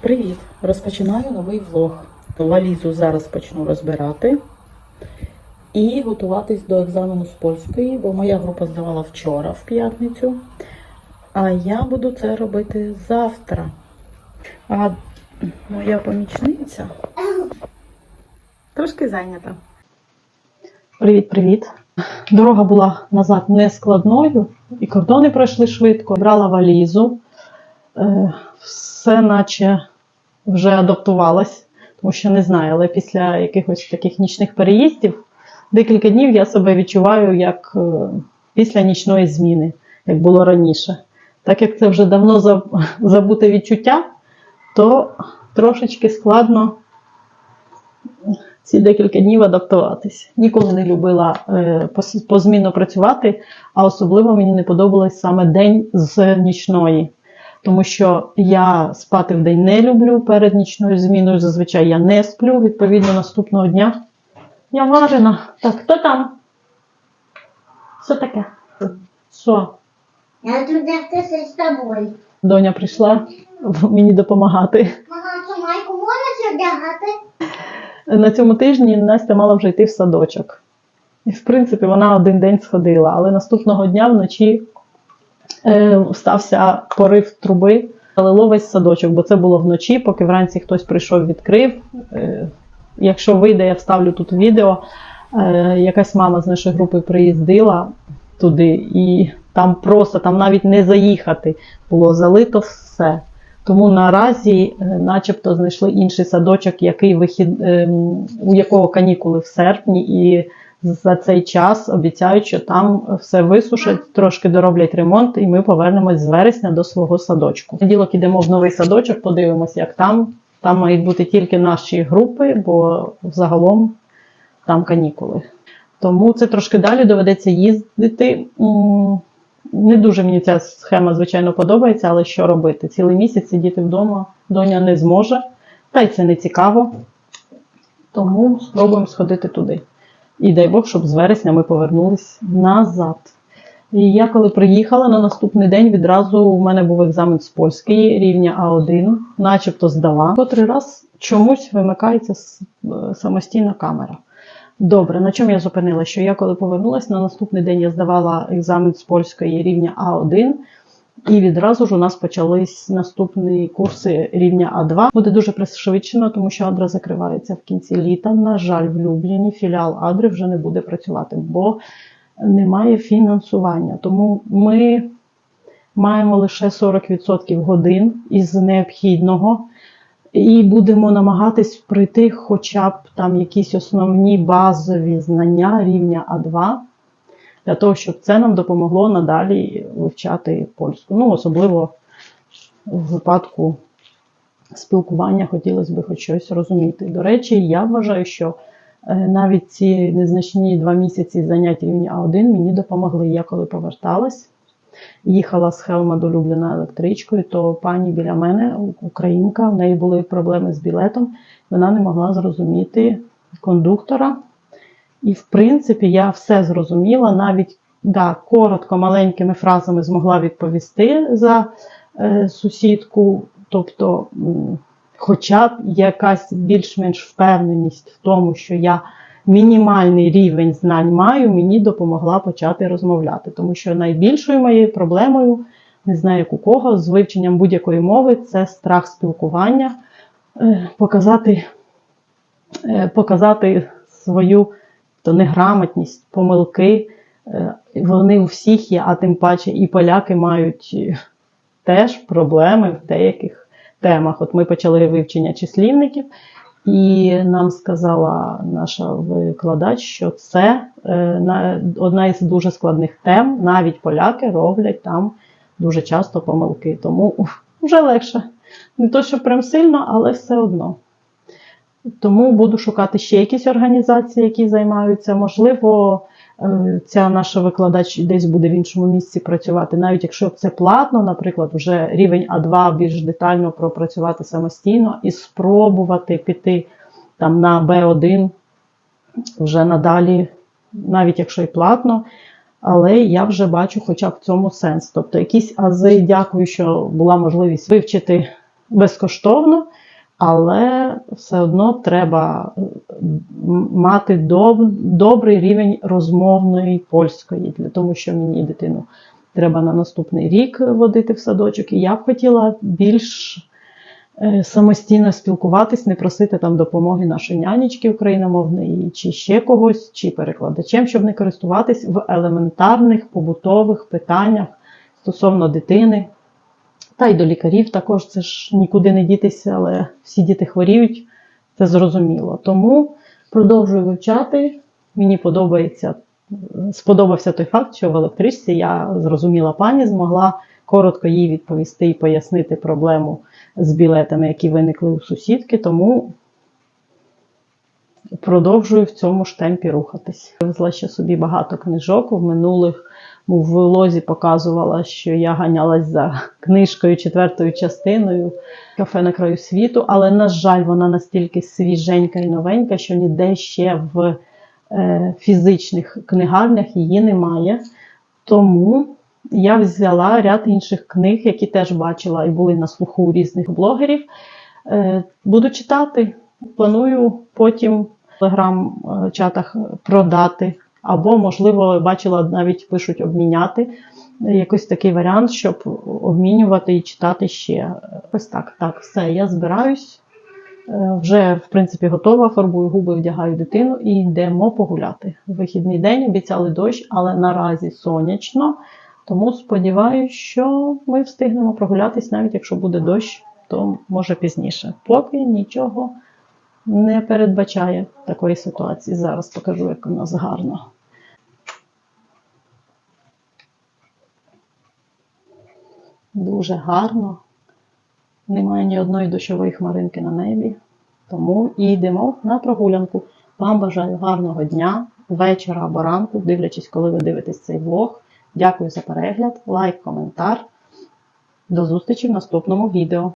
Привіт! Розпочинаю новий влог. Валізу зараз почну розбирати і готуватись до екзамену з польської, бо моя група здавала вчора в п'ятницю. А я буду це робити завтра. А моя помічниця трошки зайнята. Привіт-привіт. Дорога була назад не складною, і кордони пройшли швидко. Брала валізу. Все наче вже адаптувалась, тому що не знаю, але після якихось таких нічних переїздів декілька днів я себе відчуваю як е, після нічної зміни, як було раніше. Так як це вже давно заб- забуте відчуття, то трошечки складно ці декілька днів адаптуватись. Ніколи не любила е, позмінно працювати, а особливо мені не подобалось саме день з нічної. Тому що я спати в день не люблю перед нічною зміною. Зазвичай я не сплю. Відповідно, наступного дня я варена. Так, хто там? Що таке? Що? Я тут втися з тобою. Доня прийшла мені допомагати. Мама, цю майку можеш одягати? На цьому тижні Настя мала вже йти в садочок. І, в принципі, вона один день сходила, але наступного дня вночі е, стався порив труби, залило весь садочок, бо це було вночі, поки вранці хтось прийшов, відкрив. Е, якщо вийде, я вставлю тут відео. Е, якась мама з нашої групи приїздила туди, і там просто там навіть не заїхати було залито все. Тому наразі, е, начебто, знайшли інший садочок, який вихід, ем, у якого канікули в серпні, і за цей час обіцяють, що там все висушать, трошки дороблять ремонт, і ми повернемось з вересня до свого садочку. В ідемо в новий садочок, подивимося, як там. Там мають бути тільки наші групи, бо загалом там канікули. Тому це трошки далі доведеться їздити. Не дуже мені ця схема, звичайно, подобається, але що робити? Цілий місяць сидіти вдома доня не зможе, та й це не цікаво. Тому спробуємо сходити туди. І дай Бог, щоб з вересня ми повернулись назад. І я коли приїхала на наступний день, відразу у мене був екзамен з польської рівня А1, начебто здала. Котрий раз чомусь вимикається е, самостійна камера. Добре, на чому я зупинила? Що я коли повернулася, на наступний день я здавала екзамен з польської рівня А1, і відразу ж у нас почались наступні курси рівня А2. Буде дуже пришвидшено, тому що Адра закривається в кінці літа. На жаль, в Любліні філіал Адри вже не буде працювати, бо немає фінансування. Тому ми маємо лише 40% годин із необхідного. І будемо намагатись пройти хоча б там якісь основні базові знання рівня А2, для того, щоб це нам допомогло надалі вивчати польську. Ну, особливо в випадку спілкування хотілося б хоч щось розуміти. До речі, я вважаю, що е, навіть ці незначні два місяці занять рівня А1 мені допомогли. Я коли поверталась, їхала з Хелма до Любліна електричкою, то пані біля мене, українка, в неї були проблеми з білетом, вона не могла зрозуміти кондуктора. І, в принципі, я все зрозуміла, навіть да, коротко, маленькими фразами змогла відповісти за е, сусідку. Тобто, хоча б якась більш-менш впевненість в тому, що я мінімальний рівень знань маю, мені допомогла почати розмовляти. Тому що найбільшою моєю проблемою, не знаю як у кого, з вивченням будь-якої мови це страх спілкування, Е, показати, е, показати свою то неграмотність, помилки. Е, Вони у всіх є, а тим паче і поляки мають е, теж проблеми в деяких темах. От ми почали вивчення числівників, і нам сказала наша викладач, що це е, одна із дуже складних тем. Навіть поляки роблять там дуже часто помилки. Тому вже легше. Не то, що прям сильно, але все одно. Тому буду шукати ще якісь організації, які займаються. Можливо, е, ця наша викладач десь буде в іншому місці працювати, навіть якщо це платно, наприклад, вже рівень А2 більш детально пропрацювати самостійно і спробувати піти там на Б1 вже надалі, навіть якщо і платно. Але я вже бачу хоча б в цьому сенс. Тобто якісь ази, дякую, що була можливість вивчити безкоштовно, але все одно треба мати доб- добрий рівень розмовної польської, для того, що мені дитину треба на наступний рік водити в садочок. І я б хотіла більш е, самостійно спілкуватись, не просити там допомоги нашої нянечки україномовної, чи ще когось, чи перекладачем, щоб не користуватись в елементарних побутових питаннях стосовно дитини. Та й до лікарів також це ж нікуди не дітися, але всі діти хворіють, це зрозуміло. Тому продовжую вивчати. Мені подобається, сподобався той факт, що в електричці я зрозуміла пані, змогла коротко їй відповісти і пояснити проблему з білетами, які виникли у сусідки, тому продовжую в цьому ж темпі рухатись. Везла ще собі багато книжок в минулих в влозі показувала, що я ганялась за книжкою четвертою частиною кафе на краю світу, але, на жаль, вона настільки свіженька і новенька, що ніде ще в е, фізичних книгарнях її немає. Тому я взяла ряд інших книг, які теж бачила і були на слуху у різних блогерів. Е, буду читати. Планую потім в телеграм-чатах продати. Або, можливо, бачила, навіть пишуть обміняти якийсь такий варіант, щоб обмінювати і читати ще. Ось так. Так, все, я збираюсь. Е, Вже, в принципі, готова, фарбую губи, вдягаю дитину і йдемо погуляти. Вихідний день обіцяли дощ, але наразі сонячно. Тому сподіваюся, що ми встигнемо прогулятись, навіть якщо буде дощ, то може пізніше. Поки нічого не передбачає такої ситуації. Зараз покажу, як у нас гарно. Дуже гарно. Немає ні одної дощової хмаринки на небі. Тому і йдемо на прогулянку. Вам бажаю гарного дня, вечора або ранку, дивлячись, коли ви дивитесь цей влог. Дякую за перегляд, лайк, коментар. До зустрічі в наступному відео.